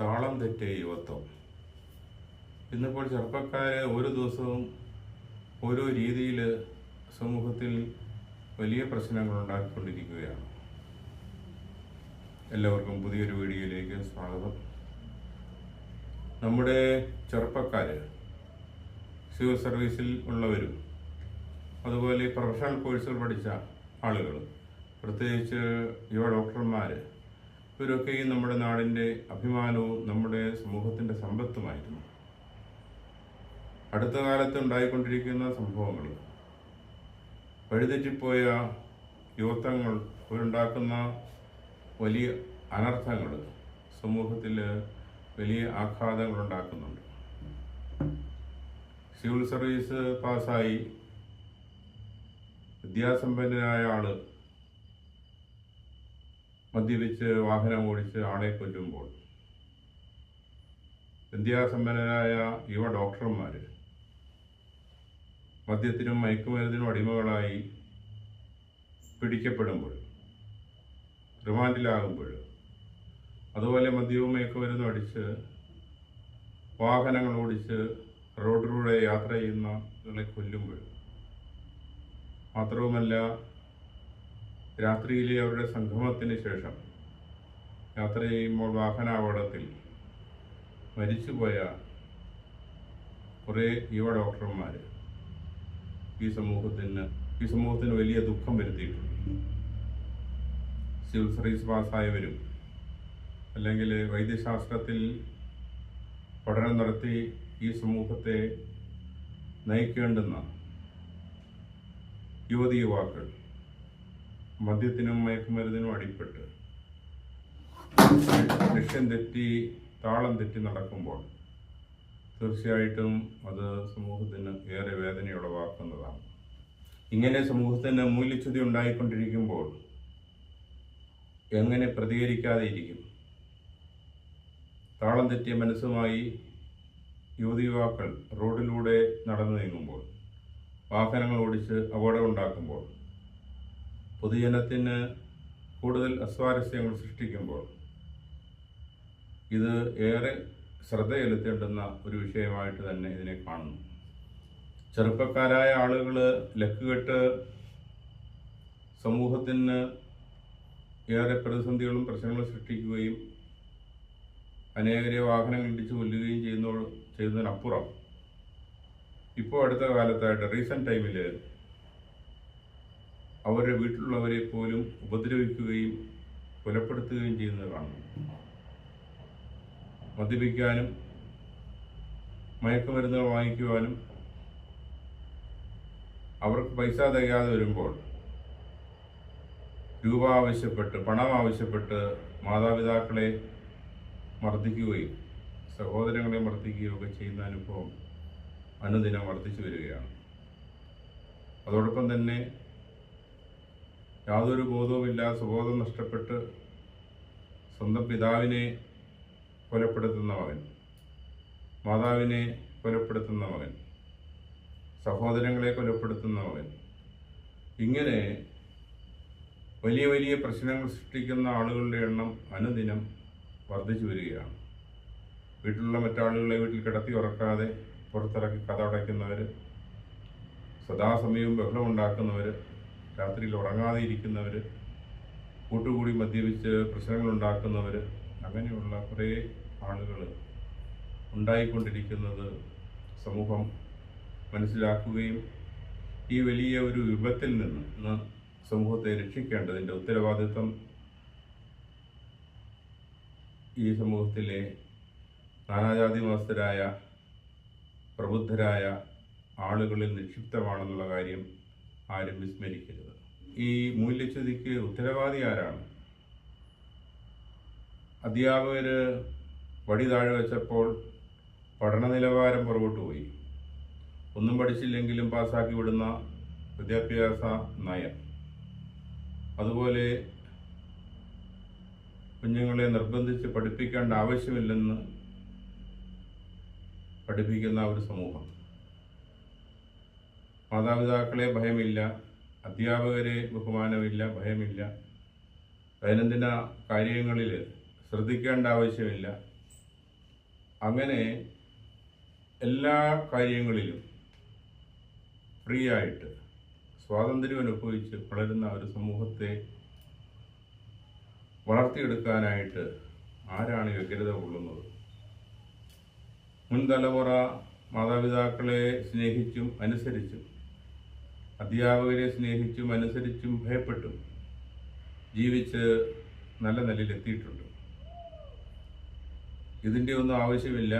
താളം തെറ്റിയ യുവത്വം ഇന്നിപ്പോൾ ചെറുപ്പക്കാരെ ഓരോ ദിവസവും ഓരോ രീതിയിൽ സമൂഹത്തിൽ വലിയ പ്രശ്നങ്ങൾ ഉണ്ടാക്കിക്കൊണ്ടിരിക്കുകയാണ്. എല്ലാവർക്കും പുതിയൊരു വീഡിയോയിലേക്ക് സ്വാഗതം. നമ്മുടെ ചെറുപ്പക്കാർ സിവിൽ സർവീസിൽ ഉള്ളവരും അതുപോലെ പ്രൊഫഷണൽ കോഴ്സുകൾ പഠിച്ച ആളുകൾ പ്രത്യേകിച്ച് യുവ ഡോക്ടർമാർ ഇവരൊക്കെ ഈ നമ്മുടെ നാടിന്റെ അഭിമാനവും നമ്മുടെ സമൂഹത്തിന്റെ സമ്പത്തുമായിരുന്നു. അടുത്ത കാലത്ത് ഉണ്ടായിക്കൊണ്ടിരിക്കുന്ന സംഭവങ്ങൾ. വഴിതെറ്റിപ്പോയ യുവത്വങ്ങൾ അവരുണ്ടാക്കുന്ന വലിയ അനർത്ഥങ്ങൾ സമൂഹത്തിൽ വലിയ ആഘാതങ്ങൾ ഉണ്ടാക്കുന്നുണ്ട്. സിവിൽ സർവീസ് പാസ്സായി വിദ്യാസമ്പന്നനായ ആൾ മദ്യപിച്ച് വാഹനം ഓടിച്ച് ആളെ കൊല്ലുമ്പോൾ വിദ്യാസമ്പന്നരായ യുവ ഡോക്ടർമാർ മദ്യത്തിനും മയക്കുമരുന്നിനും അടിമകളായി പിടിക്കപ്പെടുമ്പോൾ റിമാൻഡിലാകുമ്പോൾ അതുപോലെ മദ്യവും മയക്കുമരുന്നും അടിച്ച് വാഹനങ്ങൾ ഓടിച്ച് റോഡിലൂടെ യാത്ര ചെയ്യുന്നവരെ കൊല്ലുമ്പോൾ മാത്രവുമല്ല രാത്രിയിലെ അവരുടെ സംഗമത്തിന് ശേഷം യാത്ര ചെയ്യുമ്പോൾ വാഹനാപകടത്തിൽ മരിച്ചുപോയ കുറേ യുവ ഡോക്ടർമാർ ഈ സമൂഹത്തിന് ഈ സമൂഹത്തിന് വലിയ ദുഃഖം വരുത്തിയിട്ടുണ്ട്. സിവിൽ സർവീസ് പാസ്സായവരും അല്ലെങ്കിൽ വൈദ്യശാസ്ത്രത്തിൽ പഠനം നടത്തി ഈ സമൂഹത്തെ നയിക്കേണ്ടുന്ന യുവതി യുവാക്കൾ മദ്യത്തിനും മയക്കുമരുന്നിനും അടിപ്പെട്ട് ലക്ഷ്യം തെറ്റി താളം തെറ്റി നടക്കുമ്പോൾ തീർച്ചയായിട്ടും അത് സമൂഹത്തിന് ഏറെ വേദനയുളവാക്കുന്നതാണ്. ഇങ്ങനെ സമൂഹത്തിന് മൂല്യച്യുതി ഉണ്ടായിക്കൊണ്ടിരിക്കുമ്പോൾ എങ്ങനെ പ്രതികരിക്കാതെ ഇരിക്കും താളം തെറ്റിയ മനസ്സുമായി യുവതി യുവാക്കൾ റോഡിലൂടെ നടന്നു നീങ്ങുമ്പോൾ വാഹനങ്ങൾ ഓടിച്ച് അപകടം ഉണ്ടാക്കുമ്പോൾ പൊതുജനത്തിന് കൂടുതൽ അസ്വാരസ്യങ്ങൾ സൃഷ്ടിക്കുമ്പോൾ ഇത് ഏറെ ശ്രദ്ധ ചെലുത്തേണ്ടുന്ന ഒരു വിഷയമായിട്ട് തന്നെ ഇതിനെ കാണുന്നു. ചെറുപ്പക്കാരായ ആളുകൾ ലക്കുകെട്ട് സമൂഹത്തിന് ഏറെ പ്രതിസന്ധികളും പ്രശ്നങ്ങളും സൃഷ്ടിക്കുകയും അനേകരെ വാഹനങ്ങൾ ഇടിച്ചു കൊല്ലുകയും ചെയ്യുന്ന ചെയ്യുന്നതിനപ്പുറം ഇപ്പോൾ അടുത്ത കാലത്തായിട്ട് റീസെന്റ് ടൈമിൽ അവരുടെ വീട്ടിലുള്ളവരെ പോലും ഉപദ്രവിക്കുകയും കൊലപ്പെടുത്തുകയും ചെയ്യുന്നത് കാണുന്നു മദ്യപിക്കാനും മയക്കുമരുന്നുകൾ വാങ്ങിക്കുവാനും അവർക്ക് പൈസ തികയാതെ വരുമ്പോൾ രൂപ ആവശ്യപ്പെട്ട് പണം ആവശ്യപ്പെട്ട് മാതാപിതാക്കളെ മർദ്ദിക്കുകയും സഹോദരങ്ങളെ മർദ്ദിക്കുകയും ഒക്കെ ചെയ്യുന്ന അനുഭവം അനുദിനം വർദ്ധിച്ചു വരികയാണ്. അതോടൊപ്പം തന്നെ യാതൊരു ബോധവുമില്ലാതെ സുബോധം നഷ്ടപ്പെട്ട് സ്വന്തം പിതാവിനെ കൊലപ്പെടുത്തുന്ന മകൻ മാതാവിനെ കൊലപ്പെടുത്തുന്ന മകൻ സഹോദരങ്ങളെ കൊലപ്പെടുത്തുന്ന മകൻ. ഇങ്ങനെ വലിയ വലിയ പ്രശ്നങ്ങൾ സൃഷ്ടിക്കുന്ന ആളുകളുടെ എണ്ണം അനുദിനം വർദ്ധിച്ചു വരികയാണ്. വീട്ടിലുള്ള മറ്റാളുകളെ വീട്ടിൽ കിടത്തി ഉറക്കാതെ പുറത്തിറക്കി കഥ അടയ്ക്കുന്നവർ സദാസമയവും ബഹളമുണ്ടാക്കുന്നവർ രാത്രിയിൽ ഉറങ്ങാതെ ഇരിക്കുന്നവർ കൂട്ടുകൂടി മദ്യപിച്ച് പ്രശ്നങ്ങളുണ്ടാക്കുന്നവർ അങ്ങനെയുള്ള കുറേ ആളുകൾ ഉണ്ടായിക്കൊണ്ടിരിക്കുന്നത് സമൂഹം മനസ്സിലാക്കുകയും ഈ വലിയ ഒരു വിപത്തിൽ നിന്ന് സമൂഹത്തെ രക്ഷിക്കേണ്ടതിന്റെ ഉത്തരവാദിത്വം ഈ സമൂഹത്തിലെ നാനാജാതി മതസ്ഥരായ പ്രബുദ്ധരായ ആളുകളിൽ നിക്ഷിപ്തമാണെന്നുള്ള കാര്യം ആരും വിസ്മരിക്കരുത്. ഈ മൂല്യച്യുതിക്ക് ഉത്തരവാദി ആരാണ്? അധ്യാപകര് വടി താഴെ വെച്ചപ്പോൾ പഠന നിലവാരം പുറകോട്ട് പോയി. ഒന്നും പഠിച്ചില്ലെങ്കിലും പാസ്സാക്കി വിടുന്ന വിദ്യാഭ്യാസ നയം. അതുപോലെ കുഞ്ഞുങ്ങളെ നിർബന്ധിച്ച് പഠിപ്പിക്കേണ്ട ആവശ്യമില്ലെന്ന് പഠിപ്പിക്കുന്ന ഒരു സമൂഹം. മാതാപിതാക്കളെ ഭയമില്ല അധ്യാപകരെ ബഹുമാനമില്ല ഭയമില്ല. ദൈനംദിന കാര്യങ്ങളിൽ ശ്രദ്ധിക്കേണ്ട ആവശ്യമില്ല. അങ്ങനെ എല്ലാ കാര്യങ്ങളിലും ഫ്രീ ആയിട്ട് സ്വാതന്ത്ര്യം അനുഭവിച്ച് വളരുന്ന ഒരു സമൂഹത്തെ വളർത്തിയെടുക്കാനായിട്ട് ആരാണ് യോഗ്യത കൊള്ളുന്നത്? മുൻ തലമുറ മാതാപിതാക്കളെ സ്നേഹിച്ചും അനുസരിച്ചും അധ്യാപകരെ സ്നേഹിച്ചും അനുസരിച്ചും ഭയപ്പെട്ടും ജീവിച്ച് നല്ല നിലയിൽ എത്തിയിട്ടുണ്ട് ഇതിന്റെ ഒന്നും ആവശ്യമില്ല.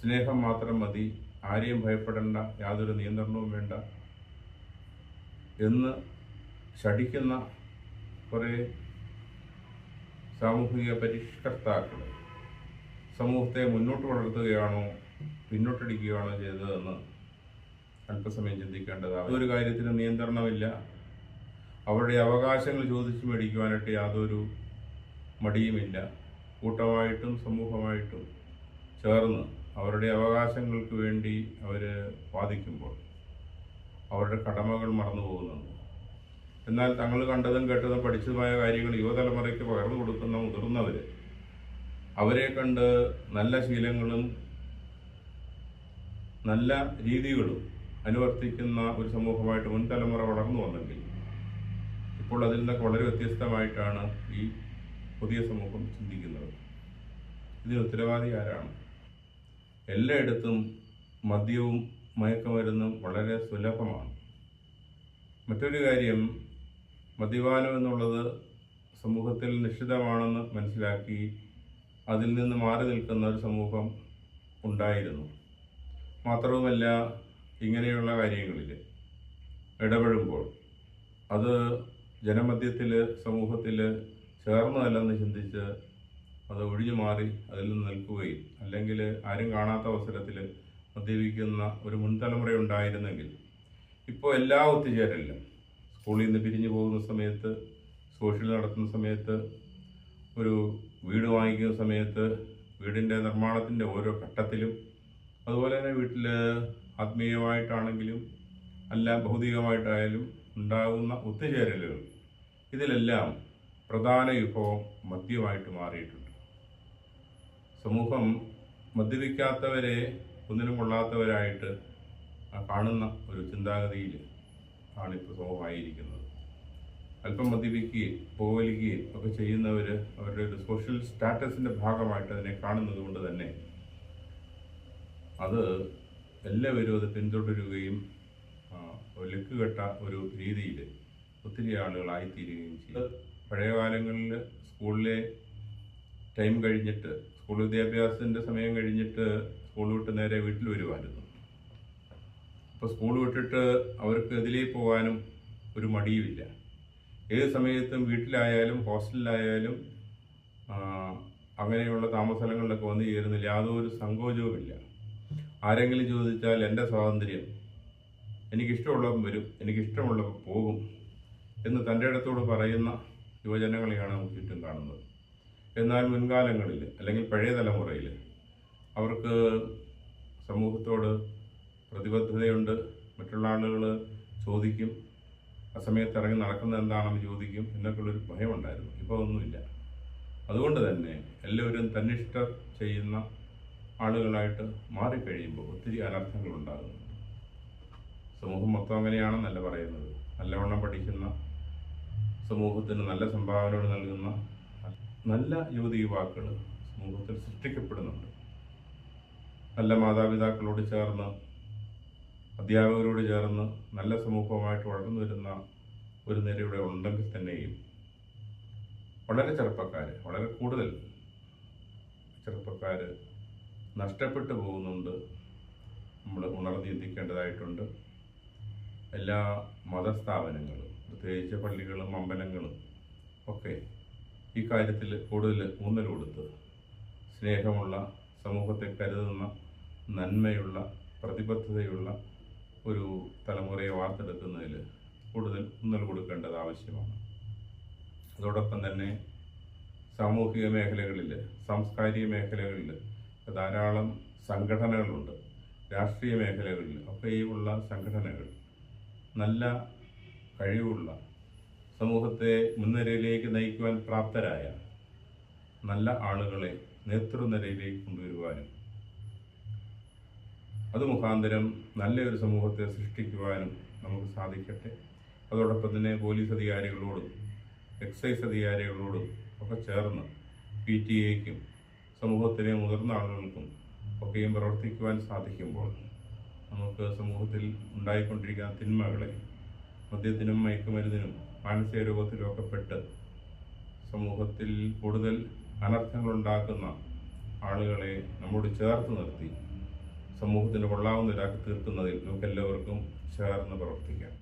സ്നേഹം മാത്രം മതി. ആരെയും ഭയപ്പെടേണ്ട. യാതൊരു നിയന്ത്രണവും വേണ്ട എന്ന് ശഠിക്കുന്ന കുറേ സാമൂഹിക പരിഷ്കർത്താക്കൾ സമൂഹത്തെ മുന്നോട്ട് വളർത്തുകയാണോ പിന്നോട്ടടിക്കുകയാണോ ചെയ്തതെന്ന് അല്പസമയം ചിന്തിക്കേണ്ടതാണ് ഒരു കാര്യത്തിന് നിയന്ത്രണമില്ല. അവരുടെ അവകാശങ്ങൾ ചോദിച്ചു മേടിക്കുവാനായിട്ട് യാതൊരു മടിയുമില്ല. കൂട്ടമായിട്ടും സമൂഹമായിട്ടും ചേർന്ന് അവരുടെ അവകാശങ്ങൾക്ക് വേണ്ടി അവർ വാദിക്കുമ്പോൾ അവരുടെ കടമകൾ മറന്നു പോകുന്നുണ്ട് എന്നാൽ തങ്ങൾ കണ്ടതും കേട്ടതും പഠിച്ചതുമായ കാര്യങ്ങൾ യുവതലമുറയ്ക്ക് പകർന്നു കൊടുക്കുന്ന മുതിർന്നവർ അവരെ കണ്ട് നല്ല ശീലങ്ങളും നല്ല രീതികളും അനുവർത്തിക്കുന്ന ഒരു സമൂഹമായിട്ട് മുൻ തലമുറ വളർന്നു വന്നെങ്കിൽ ഇപ്പോൾ അതിൽ നിന്നൊക്കെ വളരെ വ്യത്യസ്തമായിട്ടാണ് ഈ പുതിയ സമൂഹം ചിന്തിക്കുന്നത്. ഇതിന് ഉത്തരവാദി ആരാണ്? എല്ലായിടത്തും മദ്യവും മയക്കുമരുന്നും വളരെ സുലഭമാണ്. മറ്റൊരു കാര്യം മദ്യപാനം എന്നുള്ളത് സമൂഹത്തിൽ നിശ്ചിതമാണെന്ന് മനസ്സിലാക്കി അതിൽ നിന്ന് മാറി നിൽക്കുന്ന ഒരു സമൂഹം ഉണ്ടായിരുന്നു. മാത്രവുമല്ല ഇങ്ങനെയുള്ള കാര്യങ്ങളിൽ ഇടപെടുമ്പോൾ അത് ജനമധ്യത്തിൽ സമൂഹത്തിൽ ചേർന്നതല്ലെന്ന് ചിന്തിച്ച് അത് ഒഴിഞ്ഞു മാറി അതിൽ നിന്ന് നിൽക്കുകയും അല്ലെങ്കിൽ ആരും കാണാത്ത അവസരത്തിൽ മദ്യപിക്കുന്ന ഒരു മുൻതലമുറ ഉണ്ടായിരുന്നെങ്കിൽ ഇപ്പോൾ എല്ലാ ഒത്തുചേരലിലും സ്കൂളിൽ നിന്ന് പിരിഞ്ഞു പോകുന്ന സമയത്ത് സോഷ്യൽ നടത്തുന്ന സമയത്ത് ഒരു വീട് വാങ്ങിക്കുന്ന സമയത്ത് വീടിന്റെ നിർമ്മാണത്തിന്റെ ഓരോ ഘട്ടത്തിലും അതുപോലെ തന്നെ വീട്ടിൽ ആത്മീയമായിട്ടാണെങ്കിലും അല്ല ഭൗതികമായിട്ടായാലും ഉണ്ടാകുന്ന ഒത്തുചേരലുകൾ. ഇതിലെല്ലാം പ്രധാന വിഭവം മദ്യമായിട്ട് മാറിയിട്ടുണ്ട്. സമൂഹം മദ്യപിക്കാത്തവരെ ഒന്നിനും കൊള്ളാത്തവരായിട്ട് കാണുന്ന ഒരു ചിന്താഗതിയിൽ ആണ് ഇപ്പോൾ സമൂഹമായിരിക്കുന്നത്. അല്പം മദ്യപിക്കുകയും പോവലിക്കുകയും ഒക്കെ ചെയ്യുന്നവർ അവരുടെ ഒരു സോഷ്യൽ സ്റ്റാറ്റസിന്റെ ഭാഗമായിട്ട് അതിനെ കാണുന്നത് കൊണ്ട് തന്നെ അത് എല്ലാവരും അത് പിന്തുടരുകയും ലക്കുകെട്ട ഒരു രീതിയിൽ ഒത്തിരി ആളുകളായിത്തീരുകയും ചെയ്തു. പഴയ കാലങ്ങളിൽ സ്കൂളിലെ ടൈം കഴിഞ്ഞിട്ട് സ്കൂൾ വിദ്യാഭ്യാസത്തിന്റെ സമയം കഴിഞ്ഞിട്ട് സ്കൂൾ വിട്ട് നേരെ വീട്ടിൽ വരുമായിരുന്നു. അപ്പോൾ സ്കൂൾ വിട്ടിട്ട് അവർക്ക് എതിലേ പോകാനും ഒരു മടിയുമില്ല. ഏത് സമയത്തും വീട്ടിലായാലും ഹോസ്റ്റലിലായാലും അങ്ങനെയുള്ള താമസങ്ങളിലൊക്കെ വന്നു ചേരുന്നില്ല. യാതൊരു സങ്കോചവുമില്ല. ആരെങ്കിലും ചോദിച്ചാൽ എന്റെ സ്വാതന്ത്ര്യം. എനിക്കിഷ്ടമുള്ളവൻ വരും എനിക്കിഷ്ടമുള്ളവൻ പോകും എന്ന് തന്റെ അടുത്തോട് പറയുന്ന യുവജനങ്ങളെയാണ് നമുക്ക് ചുറ്റും കാണുന്നത്. എന്നാൽ മുൻകാലങ്ങളിൽ അല്ലെങ്കിൽ പഴയ തലമുറയിൽ അവർക്ക് സമൂഹത്തോട് പ്രതിബദ്ധതയുണ്ട്. മറ്റുള്ള ആളുകൾ ചോദിക്കും ആ സമയത്ത് ഇറങ്ങി നടക്കുന്നത് എന്താണെന്ന് ചോദിക്കും എന്നൊക്കെയുള്ളൊരു ഭയമുണ്ടായിരുന്നു. ഇപ്പോൾ ഒന്നുമില്ല അതുകൊണ്ട് തന്നെ എല്ലാവരും തന്നിഷ്ട ചെയ്യുന്ന ആളുകളായിട്ട് മാറിക്കഴിയുമ്പോൾ ഒത്തിരി അനർത്ഥങ്ങൾ ഉണ്ടാകുന്നു സമൂഹം മൊത്തം അങ്ങനെയാണെന്നല്ല പറയുന്നത്. നല്ലവണ്ണം പഠിക്കുന്ന സമൂഹത്തിന് നല്ല സംഭാവനകൾ നൽകുന്ന നല്ല യുവതി യുവാക്കൾ സമൂഹത്തിൽ സൃഷ്ടിക്കപ്പെടുന്നുണ്ട്. നല്ല മാതാപിതാക്കളോട് ചേർന്ന് അധ്യാപകരോട് ചേർന്ന് നല്ല സമൂഹമായിട്ട് വളർന്നു വരുന്ന ഒരു നിര ഇവിടെ ഉണ്ടെങ്കിൽ തന്നെയും വളരെ ചെറുപ്പക്കാർ വളരെ കൂടുതൽ ചെറുപ്പക്കാർ നഷ്ടപ്പെട്ടു പോകുന്നുണ്ട്. നമ്മൾ ഉണർന്നു ചിന്തിക്കേണ്ടതായിട്ടുണ്ട് എല്ലാ മതസ്ഥാപനങ്ങളും പ്രത്യേകിച്ച് പള്ളികളും അമ്പലങ്ങളും ഒക്കെ ഈ കാര്യത്തിൽ കൂടുതൽ ഊന്നൽ കൊടുത്ത് സ്നേഹമുള്ള സമൂഹത്തെ കരുതുന്ന നന്മയുള്ള പ്രതിബദ്ധതയുള്ള ഒരു തലമുറയെ വാർത്തെടുക്കുന്നതിൽ കൂടുതൽ ഊന്നൽ കൊടുക്കേണ്ടത് ആവശ്യമാണ്. അതോടൊപ്പം തന്നെ സാമൂഹിക മേഖലകളിൽ സാംസ്കാരിക മേഖലകളിൽ ധാരാളം സംഘടനകളുണ്ട്. രാഷ്ട്രീയ മേഖലകളിൽ ഒക്കെയുള്ള സംഘടനകൾ നല്ല കഴിവുള്ള സമൂഹത്തെ മുൻനിരയിലേക്ക് നയിക്കുവാൻ പ്രാപ്തരായ നല്ല ആളുകളെ നേതൃനിരയിലേക്ക് കൊണ്ടുവരുവാനും അത് മുഖാന്തരം നല്ലൊരു സമൂഹത്തെ സൃഷ്ടിക്കുവാനും നമുക്ക് സാധിക്കട്ടെ. അതോടൊപ്പം തന്നെ പോലീസ് അധികാരികളോടും എക്സൈസ് അധികാരികളോടും ഒക്കെ ചേർന്ന് പി ടി എക്കും സമൂഹത്തിലെ മുതിർന്ന ആളുകൾക്കും ഒക്കെയും പ്രവർത്തിക്കുവാൻ സാധിക്കുമ്പോൾ നമുക്ക് സമൂഹത്തിൽ ഉണ്ടായിക്കൊണ്ടിരിക്കുന്ന തിന്മകളെ മദ്യത്തിനും മയക്കുമരുന്നിനും മാനസിക രോഗത്തിലും ഒക്കെ പെട്ട് സമൂഹത്തിൽ കൂടുതൽ അനർത്ഥങ്ങളുണ്ടാക്കുന്ന ആളുകളെ നമ്മോട് ചേർത്ത് നിർത്തി സമൂഹത്തിന് കൊള്ളാവുന്നവരാക്കി തീർക്കുന്നതിൽ നമുക്കെല്ലാവർക്കും ചേർന്ന് പ്രവർത്തിക്കാം.